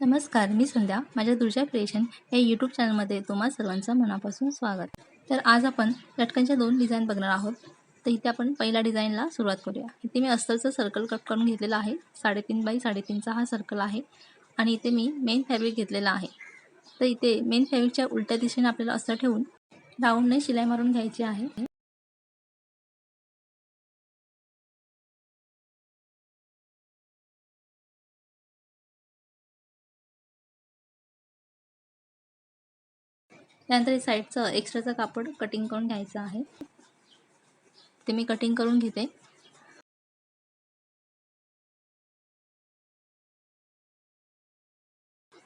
नमस्कार मी संध्या. माझ्या दुर्जा क्रिएशन या यूट्यूब चॅनलमध्ये तुम्हा सर्वांचं मनापासून स्वागत. तर आज आपण लटकनच्या दोन डिझाईन बघणार आहोत. तर इथे आपण पहिल्या डिझाईनला सुरुवात करूया. इथे मी अस्तरचं सर्कल कट करून घेतलेलं आहे. साडेतीन बाई साडेतीनचा हा सर्कल आहे. आणि इथे मी मेन फॅब्रिक घेतलेला आहे. तर इथे मेन फॅब्रिकच्या उलट्या दिशेने आपल्याला अस्तर ठेवून राऊंडने शिलाई मारून घ्यायची आहे. त्यानंतर हे साईडचं एक्स्ट्राचं कापड कटिंग करून घ्यायचं आहे. ते मी कटिंग करून घेते.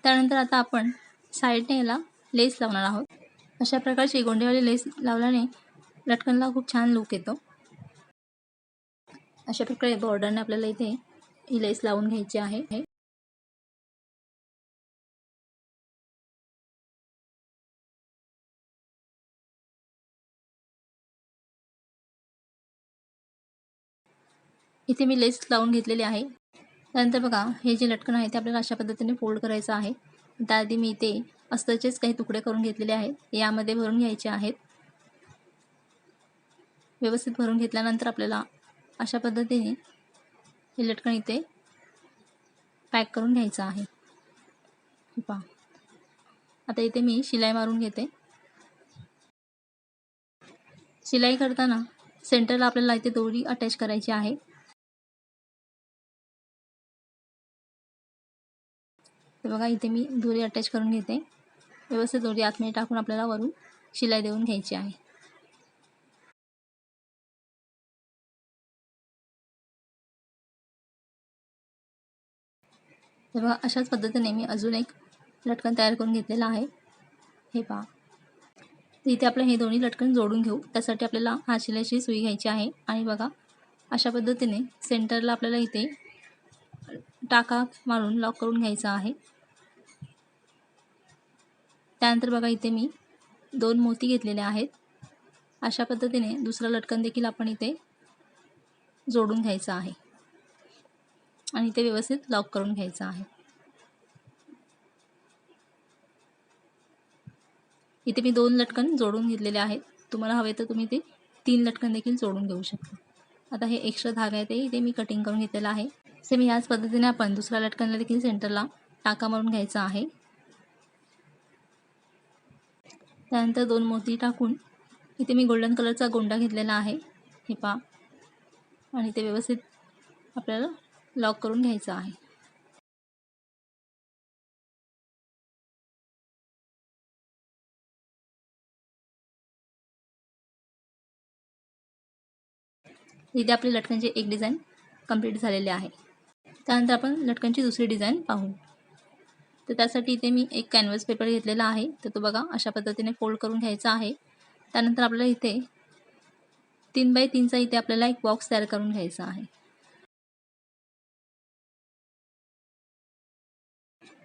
त्यानंतर आता आपण साईडने याला लेस लावणार आहोत. अशा प्रकारची गोंडेवाली लेस लावल्याने लटकनला खूप छान लुक येतो. अशा प्रकारे बॉर्डरने आपल्याला इथे ही लेस लावून घ्यायची आहे. इथे मी लेस लावून घेतलेली आहे. त्यानंतर बघा हे जे लटकन आहे ते आपल्याला अशा पद्धतीने फोल्ड करायचं आहे. त्याआधी मी इथे अस्तरचेच काही तुकडे करून घेतलेले आहेत. यामध्ये भरून घ्यायचे आहेत. व्यवस्थित भरून घेतल्यानंतर आपल्याला अशा पद्धतीने हे लटकन इथे पॅक करून घ्यायचं आहे. पहा. आता इथे मी शिलाई मारून घेते. शिलाई करताना सेंटरला आपल्याला इथे दोरी अटॅच करायची आहे. तर बघा इथे मी दोरी अटॅच करून घेते. व्यवस्थित दोरी आतमध्ये टाकून आपल्याला वरून शिलाई देऊन घ्यायची आहे. तर बघा अशाच पद्धतीने मी अजून एक लटकन तयार करून घेतलेलं आहे. हे पहा. तर इथे आपलं हे दोन्ही लटकन जोडून घेऊ. त्यासाठी आपल्याला हा शिलाईची सुई घ्यायची आहे. आणि बघा अशा पद्धतीने सेंटरला आपल्याला इथे टाका मारून लॉक करून घ्यायचा आहे. त्यानंतर बघा इथे मी दोन मोती घेतलेले आहेत. अशा पद्धतीने दुसरं लटकन देखील आपण इथे जोडून घ्यायचं आहे. आणि ते व्यवस्थित लॉक करून घ्यायचं आहे. इथे मी दोन लटकन जोडून घेतलेले आहेत. तुम्हाला हवे तर तुम्ही ते तीन लटकन देखील जोडून घेऊ शकता. आता हे एक्स्ट्रा धागा आहे ते इथे मी कटिंग करून घेतलेलं आहे. सेम याच पद्धतीने आपण दुसऱ्या लटकनला देखील सेंटरला टाका मारून घ्यायचा आहे. त्यानंतर दोन मोती टाकून इथे मी गोल्डन कलरचा गोंडा घेतलेला आहे. हे पा आणि ते व्यवस्थित आपल्याला लॉक करून घ्यायचं आहे. इथे आपली लटकनची एक डिझाईन कंप्लीट झालेली आहे. त्यानंतर आपण लटकनची दुसरी डिझाईन पाहू. तर त्यासाठी इथे मी एक कॅनव्हस पेपर घेतलेला आहे. तर तो बघा अशा पद्धतीने फोल्ड करून घ्यायचा आहे. त्यानंतर आपल्याला इथे तीन बाय तीनचा इथे आपल्याला एक बॉक्स तयार करून घ्यायचा आहे.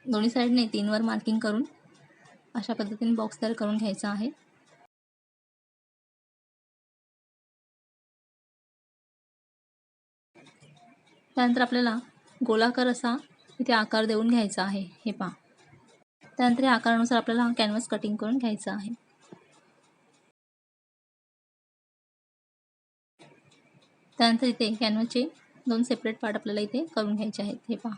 दोन्ही साईडने तीनवर मार्किंग करून अशा पद्धतीने बॉक्स तयार करून घ्यायचा आहे. त्यानंतर आपल्याला गोलाकार असा इथे आकार देऊन घ्यायचा आहे. हे पहा. त्यानंतर या आकारानुसार आपल्याला हा कॅनव्हास कटिंग करून घ्यायचा आहे. त्यानंतर इथे कॅनव्हासचे दोन सेपरेट पार्ट आपल्याला इथे करून घ्यायचे आहेत. हे पहा.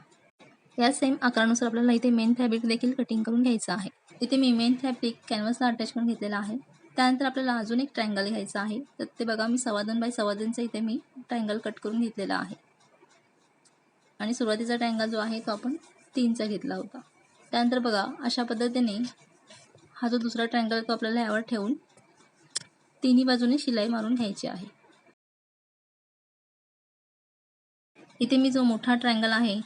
या सेम आकारानुसार आपल्याला इथे मेन फॅब्रिक देखील कटिंग करून घ्यायचं आहे. इथे मी मेन फॅब्रिक कॅनव्हासला अटॅच करून घेतलेला आहे. त्यानंतर आपल्याला अजून एक ट्रायंगल घ्यायचा आहे. तर ते बघा मी सव्वा दोन बाय सव्वा इथे मी ट्रायंगल कट करून घेतलेला आहे. आणि सुरुवातीचा ट्रँगल जो आहे तो आपण तीनचा घेतला होता. त्यानंतर बघा अशा पद्धतीने हा जो दुसरा ट्रँगल तो आपल्याला यावर ठेवून तिन्ही बाजूने शिलाई मारून घ्यायची आहे. इथे मी जो मोठा ट्रँगल आहे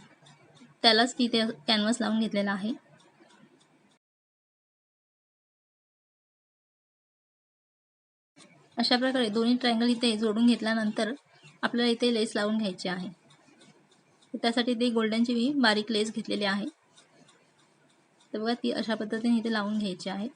त्यालाच मी इथे कॅनव्हास लावून घेतलेला आहे. अशा प्रकारे दोन्ही ट्रँगल इथे जोडून घेतल्यानंतर आपल्याला इथे लेस लावून घ्यायची आहे. त्यासाठी ते गोल्डनची मी बारीक लेस घेतलेली आहे. तर बघा ती अशा पद्धतीने इथे लावून घ्यायची आहे.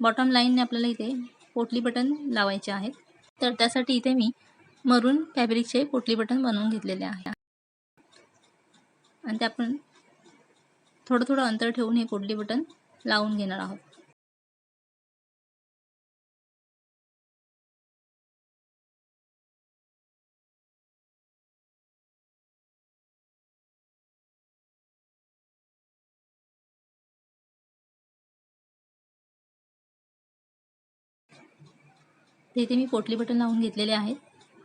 बॉटम लाईनने आपल्याला इथे पोटली बटन लावायचे आहेत तर त्यासाठी इथे मी मरून फॅब्रिकचे पोटली बटन बनवून घेतलेले आहे. आणि ते आपण थोडं थोडं अंतर ठेवून हे पोटली बटन लावून घेणार आहोत. ते इथे मी पोटली बटन लावून घेतलेले आहेत.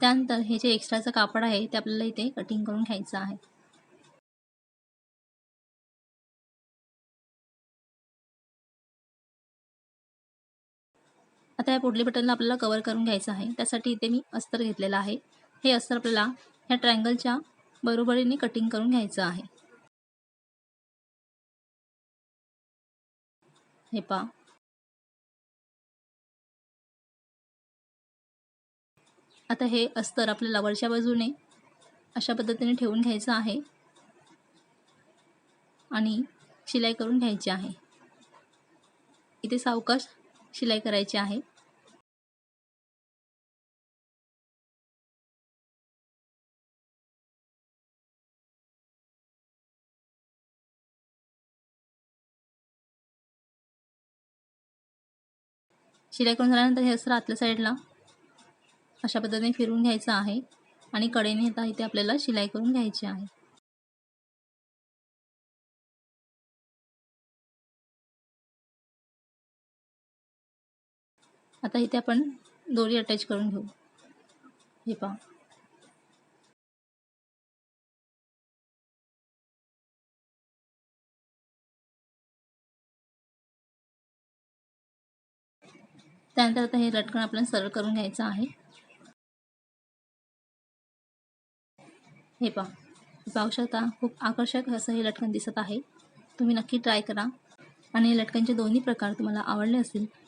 त्यानंतर हे जे एक्स्ट्राचं कापड आहे ते आपल्याला इथे कटिंग करून घ्यायचं आहे. आता या पुढली बटनला आपल्याला कवर करून घ्यायचं आहे. त्यासाठी इथे मी अस्तर घेतलेलं आहे. हे अस्तर आपल्याला ह्या ट्रायंगलच्या बरोबरीने कटिंग करून घ्यायचं आहे. हे पा आता हे अस्तर आपल्याला वरच्या बाजूने अशा पद्धतीने ठेवून घ्यायचं आहे. आणि शिलाई करून घ्यायची आहे. इथे सावकाश शिलाई करायची आहे. शिलाई करून झाल्यानंतर हे असं आतल्या साईडला अशा पद्धतीने फिरून घ्यायचं आहे आणि कडेने आता इथे आपल्याला शिलाई करून घ्यायची आहे. आता इथे आपण दोरी अटॅच करून घेऊ. हे पहा. त्यानंतर आता हे लटकन आपल्याला सरळ करून घ्यायचं आहे. हे पहा. पाहू शकता खूप आकर्षक असं हे लटकन दिसत आहे. तुम्ही नक्की ट्राय करा. आणि लटकनचे दोन्ही प्रकार तुम्हाला आवडले असतील